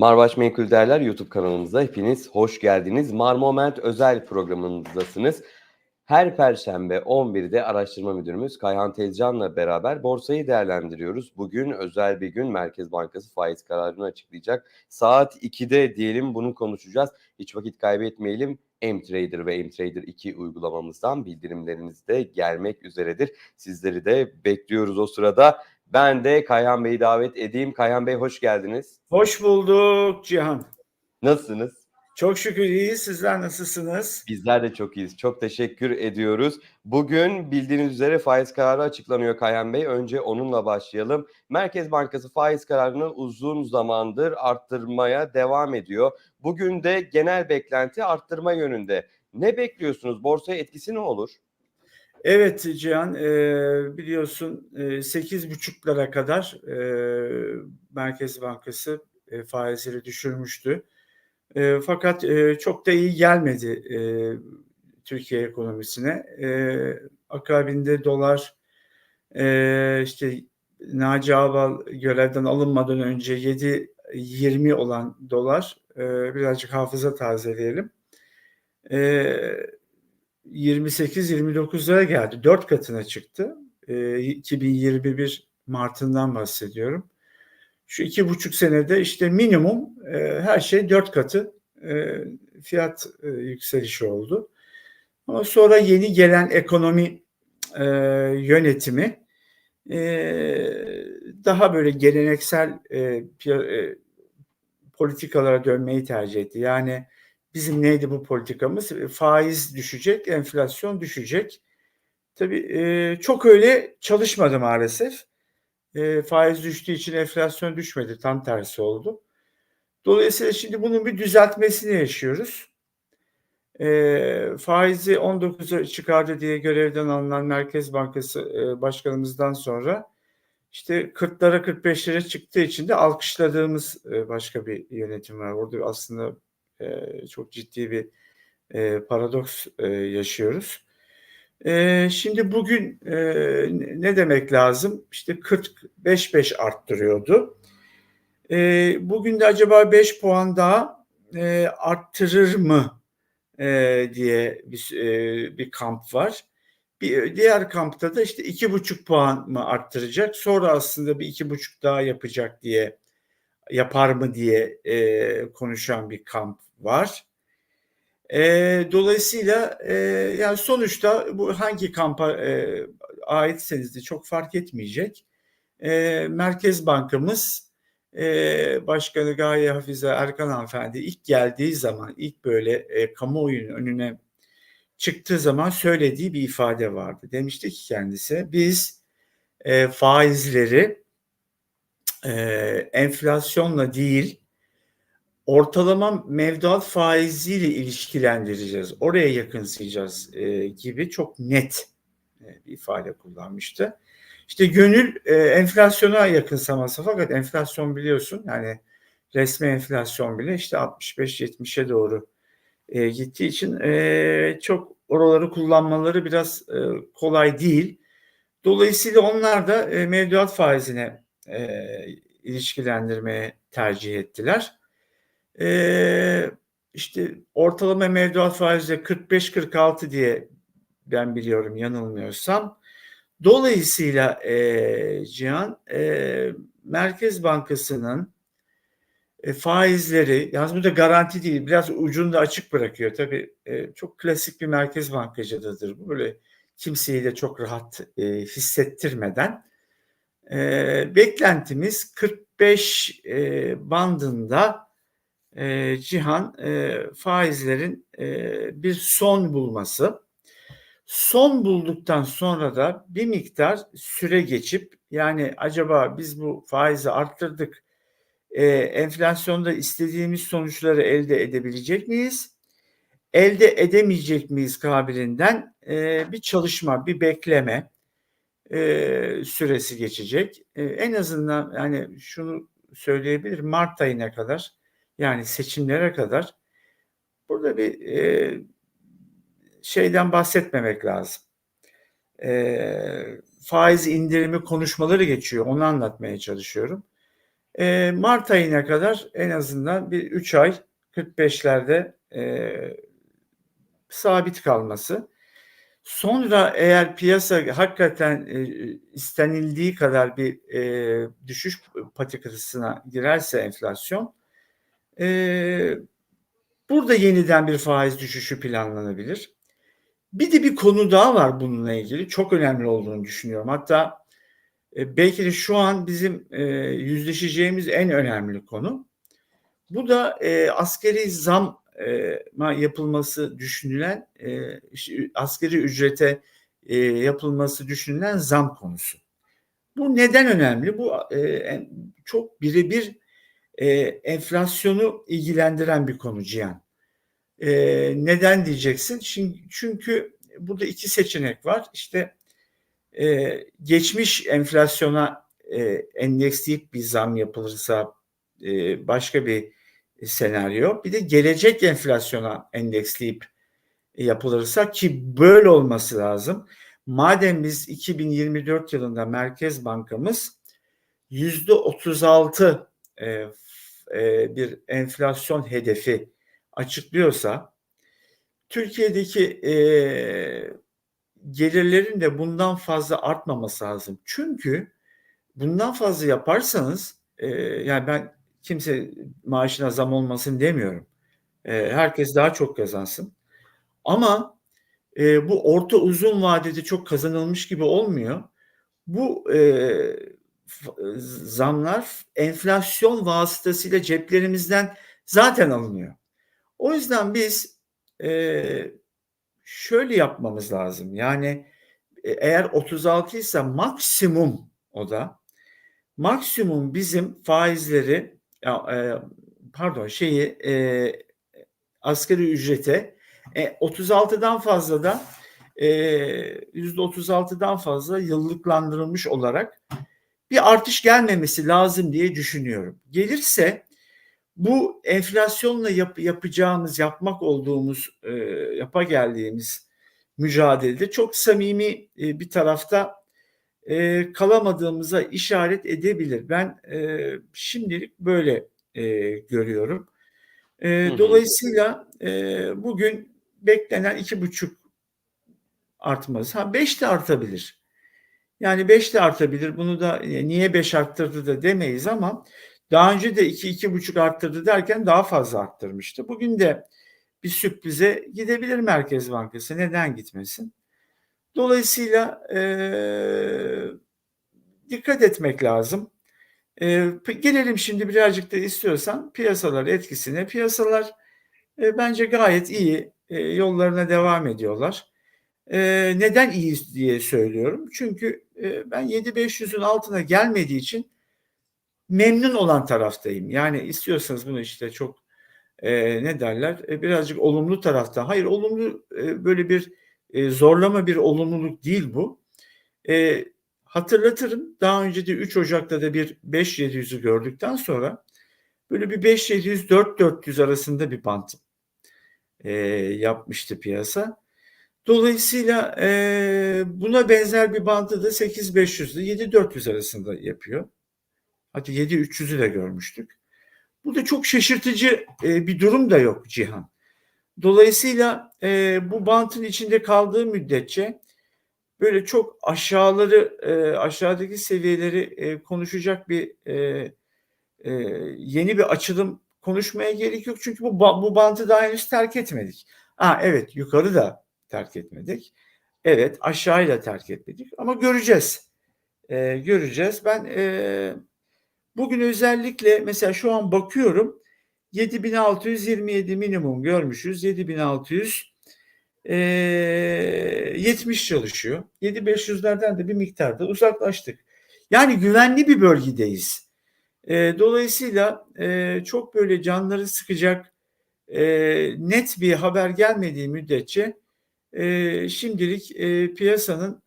Marbaş Menkul Değerler YouTube kanalımıza hepiniz hoş geldiniz. Marmoment özel programındasınız. Her perşembe 11'de araştırma müdürümüz Kayhan Tezcan'la beraber borsayı değerlendiriyoruz. Bugün özel bir gün Merkez Bankası faiz kararını açıklayacak. Saat 2'de diyelim bunu konuşacağız. Hiç vakit kaybetmeyelim. M-Trader ve M-Trader 2 uygulamamızdan bildirimleriniz de gelmek üzeredir. Sizleri de bekliyoruz o sırada. Ben de Kayhan Bey'i davet edeyim. Kayhan Bey hoş geldiniz. Hoş bulduk Cihan. Nasılsınız? Çok şükür iyi. Sizler nasılsınız? Bizler de çok iyiyiz. Çok teşekkür ediyoruz. Bugün bildiğiniz üzere faiz kararı açıklanıyor Kayhan Bey. Önce onunla başlayalım. Merkez Bankası faiz kararını uzun zamandır arttırmaya devam ediyor. Bugün de genel beklenti arttırma yönünde. Ne bekliyorsunuz? Borsaya etkisi ne olur? Evet Cihan, e, biliyorsun e, 8,5'lara kadar e, Merkez Bankası e, faizleri düşürmüştü. E, fakat e, çok da iyi gelmedi e, Türkiye ekonomisine. E, akabinde dolar e, işte Naci Ağbal görevden alınmadan önce 7.20 olan dolar e, birazcık hafıza tazeleyelim. E, 28-29'lara geldi. Dört katına çıktı. E, 2021 Mart'ından bahsediyorum. Şu iki buçuk senede işte minimum e, her şey dört katı e, fiyat e, yükselişi oldu. Ama sonra yeni gelen ekonomi e, yönetimi e, daha böyle geleneksel e, e, politikalara dönmeyi tercih etti. Yani bizim neydi bu politikamız? Faiz düşecek, enflasyon düşecek. Tabii e, çok öyle çalışmadı maalesef. E, faiz düştüğü için enflasyon düşmedi. Tam tersi oldu. Dolayısıyla şimdi bunun bir düzeltmesini yaşıyoruz. E, faizi 19'a çıkardı diye görevden alınan Merkez Bankası e, Başkanımızdan sonra işte 40'lara 45'lere çıktığı için de alkışladığımız e, başka bir yönetim var. Orada aslında e, çok ciddi bir e, paradoks e, yaşıyoruz. E, şimdi bugün e, ne demek lazım? İşte 45-5 arttırıyordu. E, bugün de acaba 5 puan daha e, arttırır mı e, diye bir, e, bir kamp var. Bir diğer kampta da işte iki buçuk puan mı arttıracak? Sonra aslında bir iki buçuk daha yapacak diye yapar mı diye e, konuşan bir kamp var. E, dolayısıyla e, yani sonuçta bu hangi kampa e, aitseniz de çok fark etmeyecek. E, Merkez Bankamız e, Başkanı Gaye Hafize Erkan Hanımefendi ilk geldiği zaman ilk böyle e, kamuoyunun önüne çıktığı zaman söylediği bir ifade vardı. Demişti ki kendisi biz e, faizleri e, enflasyonla değil ortalama mevduat faiziyle ilişkilendireceğiz. Oraya yakınsayacağız e, gibi çok net e, bir ifade kullanmıştı. İşte gönül e, enflasyona yakınsaması fakat enflasyon biliyorsun yani resmi enflasyon bile işte 65-70'e doğru e, gittiği için e, çok oraları kullanmaları biraz e, kolay değil. Dolayısıyla onlar da e, mevduat faizine e, ilişkilendirmeye tercih ettiler. E, işte ortalama mevduat faizi 45-46 diye ben biliyorum yanılmıyorsam. Dolayısıyla e, Cihan e, Merkez Bankası'nın e, faizleri, yalnız bu da garanti değil, biraz ucunu da açık bırakıyor. Tabii e, çok klasik bir merkez bankacılığıdır bu. Böyle kimseyi de çok rahat e, hissettirmeden. E, beklentimiz 45 e, bandında e, cihan e, faizlerin e, bir son bulması. Son bulduktan sonra da bir miktar süre geçip yani acaba biz bu faizi arttırdık e, enflasyonda istediğimiz sonuçları elde edebilecek miyiz? Elde edemeyecek miyiz kabilinden e, bir çalışma, bir bekleme e, süresi geçecek. E, en azından yani şunu söyleyebilirim Mart ayına kadar yani seçimlere kadar burada bir e, şeyden bahsetmemek lazım. E, faiz indirimi konuşmaları geçiyor. Onu anlatmaya çalışıyorum. E, Mart ayına kadar en azından bir 3 ay 45'lerde e, sabit kalması. Sonra eğer piyasa hakikaten e, istenildiği kadar bir e, düşüş patikasına girerse enflasyon e, burada yeniden bir faiz düşüşü planlanabilir. Bir de bir konu daha var bununla ilgili. Çok önemli olduğunu düşünüyorum. Hatta e, belki de şu an bizim e, yüzleşeceğimiz en önemli konu. Bu da e, askeri zam e, yapılması düşünülen e, askeri ücrete e, yapılması düşünülen zam konusu. Bu neden önemli? Bu e, çok birebir e, enflasyonu ilgilendiren bir konu Cihan. E, neden diyeceksin? Çünkü, çünkü burada iki seçenek var. İşte e, geçmiş enflasyona e, endeksleyip bir zam yapılırsa e, başka bir senaryo. Bir de gelecek enflasyona endeksleyip yapılırsa ki böyle olması lazım. Madem biz 2024 yılında Merkez Bankamız yüzde 36 e, bir enflasyon hedefi açıklıyorsa Türkiye'deki e, gelirlerin de bundan fazla artmaması lazım. Çünkü bundan fazla yaparsanız e, yani ben kimse maaşına zam olmasın demiyorum. E, herkes daha çok kazansın. Ama e, bu orta uzun vadede çok kazanılmış gibi olmuyor. Bu e, zamlar enflasyon vasıtasıyla ceplerimizden zaten alınıyor. O yüzden biz e, şöyle yapmamız lazım. Yani e, eğer 36 ise maksimum o da maksimum bizim faizleri e, pardon şeyi e, asgari ücrete e, 36'dan fazla da e, %36'dan fazla yıllıklandırılmış olarak bir artış gelmemesi lazım diye düşünüyorum. Gelirse bu enflasyonla yap, yapacağımız, yapmak olduğumuz, e, yapa geldiğimiz mücadelede çok samimi e, bir tarafta e, kalamadığımıza işaret edebilir. Ben e, şimdilik böyle e, görüyorum. E, hı hı. Dolayısıyla e, bugün beklenen iki buçuk artmaz. Ha beş de artabilir. Yani beş de artabilir. Bunu da e, niye beş arttırdı da demeyiz ama daha önce de iki iki buçuk arttırdı derken daha fazla arttırmıştı. Bugün de bir sürprize gidebilir Merkez Bankası. Neden gitmesin? Dolayısıyla e, dikkat etmek lazım. E, gelelim şimdi birazcık da istiyorsan piyasalar etkisine. Piyasalar e, bence gayet iyi e, yollarına devam ediyorlar. E, neden iyi diye söylüyorum? Çünkü e, ben 7500'ün altına gelmediği için memnun olan taraftayım. Yani istiyorsanız bunu işte çok e, ne derler e, birazcık olumlu tarafta. Hayır olumlu e, böyle bir e, zorlama bir olumluluk değil bu. E, hatırlatırım daha önce de 3 Ocak'ta da bir 5700'ü gördükten sonra böyle bir 5700-4400 arasında bir bant e, yapmıştı piyasa. Dolayısıyla e, buna benzer bir bandı da 8500 ile 7400 arasında yapıyor. Hatta 7300'ü de görmüştük. Burada çok şaşırtıcı e, bir durum da yok Cihan. Dolayısıyla e, bu bantın içinde kaldığı müddetçe böyle çok aşağıları e, aşağıdaki seviyeleri e, konuşacak bir e, e, yeni bir açılım konuşmaya gerek yok. Çünkü bu bu bantı daha henüz terk etmedik. Ha evet yukarı da terk etmedik. Evet aşağıyı da terk etmedik ama göreceğiz. E, göreceğiz. Ben e, bugün özellikle mesela şu an bakıyorum 7627 minimum görmüşüz. 7600 e, 70 çalışıyor. 7500'lerden de bir miktarda uzaklaştık. Yani güvenli bir bölgedeyiz. E, dolayısıyla e, çok böyle canları sıkacak e, net bir haber gelmediği müddetçe e, şimdilik e, piyasanın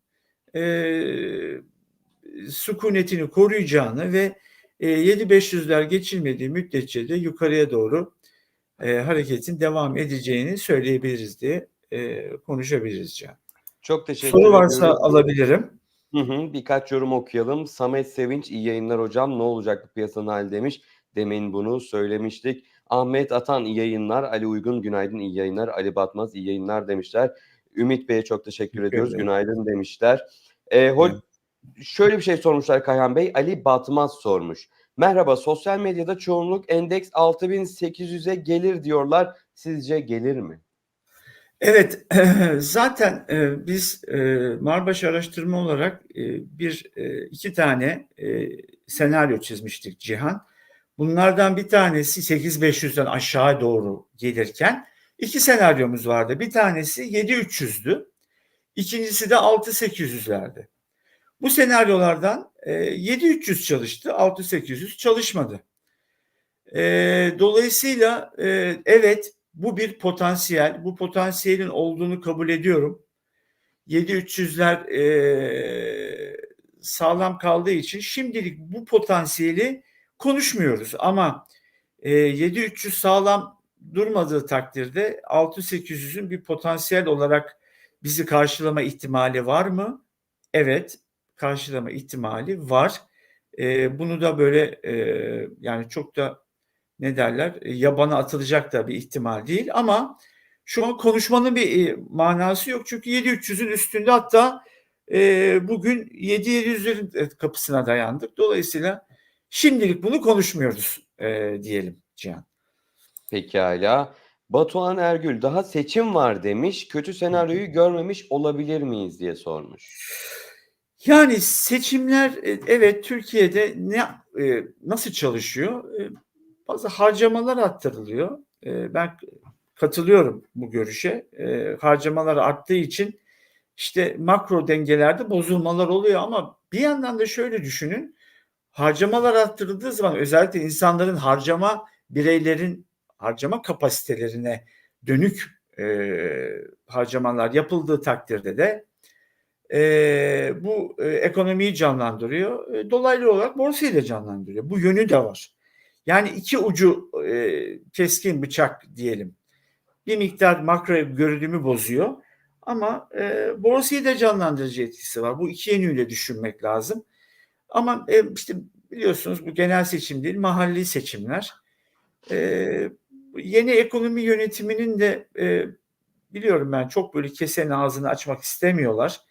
e, sükunetini koruyacağını ve e, 7500'ler geçilmediği müddetçe de yukarıya doğru e, hareketin devam edeceğini söyleyebiliriz diye e, konuşabiliriz Can. Çok teşekkür Soru ederim. varsa alabilirim. Hı hı, birkaç yorum okuyalım. Samet Sevinç iyi yayınlar hocam. Ne olacak bu piyasanın hali demiş. Demin bunu söylemiştik. Ahmet Atan iyi yayınlar. Ali Uygun günaydın iyi yayınlar. Ali Batmaz iyi yayınlar demişler. Ümit Bey'e çok teşekkür, Teşekkür ediyoruz. ederim. Günaydın demişler. Ee, ho- Evet. Şöyle bir şey sormuşlar Kayhan Bey. Ali Batmaz sormuş. Merhaba sosyal medyada çoğunluk endeks 6800'e gelir diyorlar. Sizce gelir mi? Evet, zaten e, biz e, Marbaş araştırma olarak e, bir e, iki tane e, senaryo çizmiştik Cihan. Bunlardan bir tanesi 8500'den aşağı doğru gelirken iki senaryomuz vardı. Bir tanesi 7300'dü. İkincisi de 6800'lerdi. Bu senaryolardan e, 7300 çalıştı, 6800 çalışmadı. E, dolayısıyla e, evet bu bir potansiyel. Bu potansiyelin olduğunu kabul ediyorum. 7300'ler e, sağlam kaldığı için şimdilik bu potansiyeli konuşmuyoruz. Ama e, 7300 sağlam durmadığı takdirde 6800'ün bir potansiyel olarak bizi karşılama ihtimali var mı? Evet, karşılama ihtimali var. E, bunu da böyle e, yani çok da ne derler e, yabana atılacak da bir ihtimal değil ama şu an konuşmanın bir e, manası yok çünkü 7300'ün üstünde hatta e, bugün 7700'lerin kapısına dayandık. Dolayısıyla şimdilik bunu konuşmuyoruz e, diyelim Cihan. Pekala. Batuhan Ergül daha seçim var demiş. Kötü senaryoyu görmemiş olabilir miyiz diye sormuş. Yani seçimler e, evet Türkiye'de ne e, nasıl çalışıyor? E, bazı harcamalar arttırılıyor. Ben katılıyorum bu görüşe. Harcamalar arttığı için işte makro dengelerde bozulmalar oluyor ama bir yandan da şöyle düşünün. Harcamalar arttırıldığı zaman özellikle insanların harcama bireylerin harcama kapasitelerine dönük e, harcamalar yapıldığı takdirde de e, bu e, ekonomiyi canlandırıyor. E, dolaylı olarak borsayı da canlandırıyor. Bu yönü de var. Yani iki ucu e, keskin bıçak diyelim. Bir miktar makro görünümü bozuyor. Ama e, borsayı da canlandırıcı etkisi var. Bu iki yönüyle düşünmek lazım. Ama e, işte biliyorsunuz bu genel seçim değil, mahalli seçimler. E, yeni ekonomi yönetiminin de e, biliyorum ben çok böyle kesenin ağzını açmak istemiyorlar.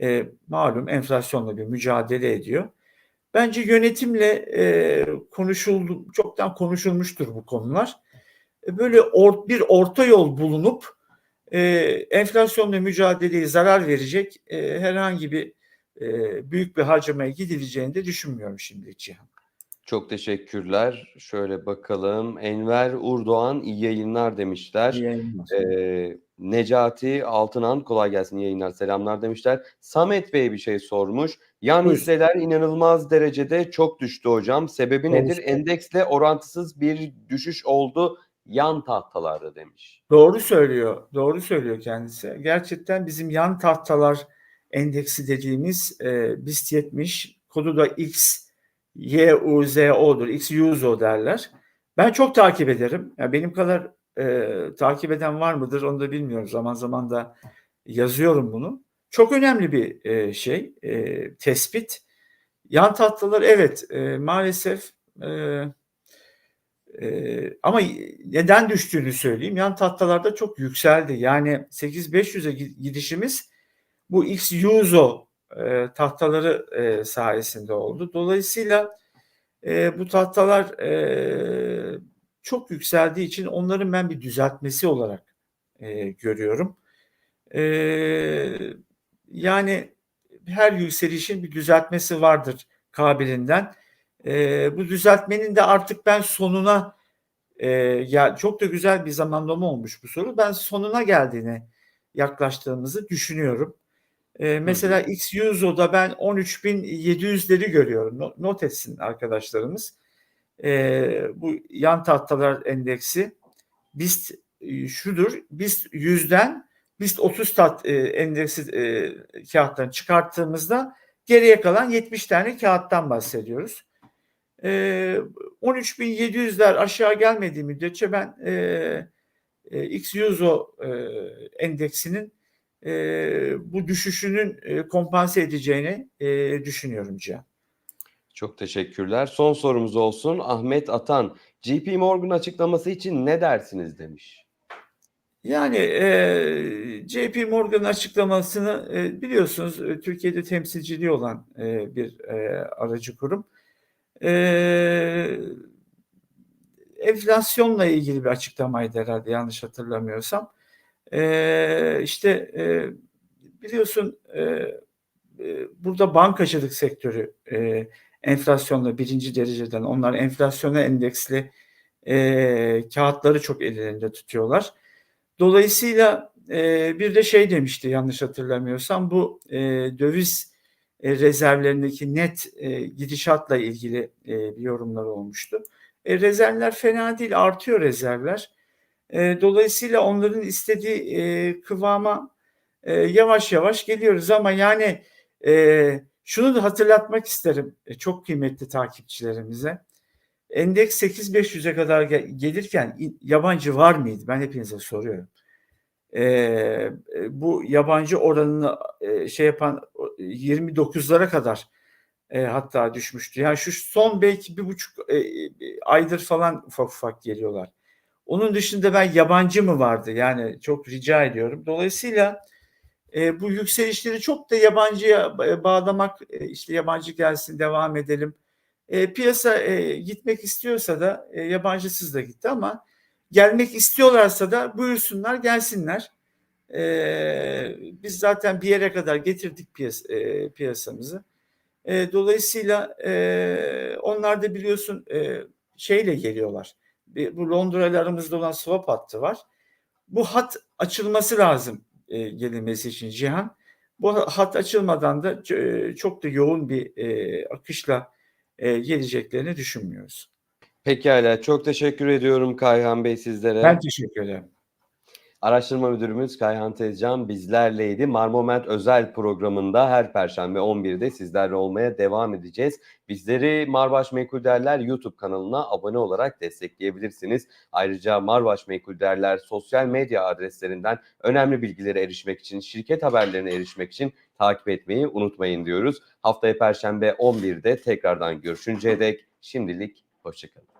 E, malum enflasyonla bir mücadele ediyor. Bence yönetimle e, konuşuldu, çoktan konuşulmuştur bu konular. E, böyle or, bir orta yol bulunup e, enflasyonla mücadeleye zarar verecek e, herhangi bir e, büyük bir harcamaya gidileceğini de düşünmüyorum şimdi Cihan. Çok teşekkürler. Şöyle bakalım. Enver Urdoğan iyi yayınlar demişler. İyi yayınlar. Ee, Necati Altınan kolay gelsin iyi yayınlar selamlar demişler. Samet Bey bir şey sormuş. Yan Buyur. hisseler inanılmaz derecede çok düştü hocam. Sebebi Doğru nedir? Endeksle orantısız bir düşüş oldu yan tahtalarda demiş. Doğru söylüyor. Doğru söylüyor kendisi. Gerçekten bizim yan tahtalar endeksi dediğimiz e, BIST 70 kodu da X YUZO'dur. XUZO derler. Ben çok takip ederim. Yani benim kadar e, takip eden var mıdır onu da bilmiyorum. Zaman zaman da yazıyorum bunu. Çok önemli bir e, şey, e, tespit. Yan tatlılar evet e, maalesef e, e, ama neden düştüğünü söyleyeyim. Yan tatlılarda çok yükseldi. Yani 8500'e gidişimiz bu XUZO e, tahtaları e, sayesinde oldu. Dolayısıyla e, bu tahtalar e, çok yükseldiği için onların ben bir düzeltmesi olarak e, görüyorum. E, yani her yükselişin bir düzeltmesi vardır kabilinden. E, bu düzeltmenin de artık ben sonuna e, ya çok da güzel bir zamanlama olmuş bu soru. Ben sonuna geldiğine yaklaştığımızı düşünüyorum. E, mesela XUSO'da ben 13.700'leri görüyorum. Not, not etsin arkadaşlarımız. E, bu yan tahtalar endeksi BIST e, şudur. BIST 100'den BIST 30 tat e, endeksi e, kağıttan çıkarttığımızda geriye kalan 70 tane kağıttan bahsediyoruz. E, 13.700'ler aşağı gelmediği müddetçe ben e, e, XUSO e, endeksinin e, bu düşüşünün e, kompanse edeceğini e, düşünüyorum Cihan. Çok teşekkürler. Son sorumuz olsun. Ahmet Atan, JP Morgan açıklaması için ne dersiniz demiş. Yani e, JP Morgan açıklamasını e, biliyorsunuz e, Türkiye'de temsilciliği olan e, bir e, aracı kurum. E, enflasyonla ilgili bir açıklamaydı herhalde yanlış hatırlamıyorsam. E, işte e, biliyorsun e, burada bankacılık sektörü e, enflasyonla birinci dereceden onlar enflasyona endeksli e, kağıtları çok ellerinde tutuyorlar. Dolayısıyla e, bir de şey demişti yanlış hatırlamıyorsam bu e, döviz e, rezervlerindeki net e, gidişatla ilgili e, bir yorumlar olmuştu. E, rezervler fena değil artıyor rezervler. E, dolayısıyla onların istediği e, kıvama e, yavaş yavaş geliyoruz ama yani e, şunu da hatırlatmak isterim e, çok kıymetli takipçilerimize. Endeks 8500'e kadar gel- gelirken yabancı var mıydı? Ben hepinize soruyorum. Ee, e, bu yabancı oranını e, şey yapan o, 29'lara kadar e, hatta düşmüştü. Yani şu son belki bir buçuk e, e, aydır falan ufak ufak geliyorlar. Onun dışında ben yabancı mı vardı? Yani çok rica ediyorum. Dolayısıyla e, bu yükselişleri çok da yabancıya ba- bağlamak, e, işte yabancı gelsin devam edelim. E, piyasa e, gitmek istiyorsa da e, yabancısız da gitti ama gelmek istiyorlarsa da buyursunlar gelsinler. E, biz zaten bir yere kadar getirdik piyas, e, piyasamızı. E, dolayısıyla e, onlar da biliyorsun e, şeyle geliyorlar. Bu Londra ile aramızda olan swap hattı var. Bu hat açılması lazım e, gelinmesi için Cihan. Bu hat açılmadan da e, çok da yoğun bir e, akışla e, geleceklerini düşünmüyoruz. Pekala. Çok teşekkür ediyorum Kayhan Bey sizlere. Ben teşekkür ederim. Araştırma müdürümüz Kayhan Tezcan bizlerleydi. Marmoment özel programında her perşembe 11'de sizlerle olmaya devam edeceğiz. Bizleri Marbaş Menkul Değerler YouTube kanalına abone olarak destekleyebilirsiniz. Ayrıca Marbaş Menkul Değerler sosyal medya adreslerinden önemli bilgilere erişmek için, şirket haberlerine erişmek için takip etmeyi unutmayın diyoruz. Haftaya perşembe 11'de tekrardan görüşünceye dek şimdilik hoşçakalın.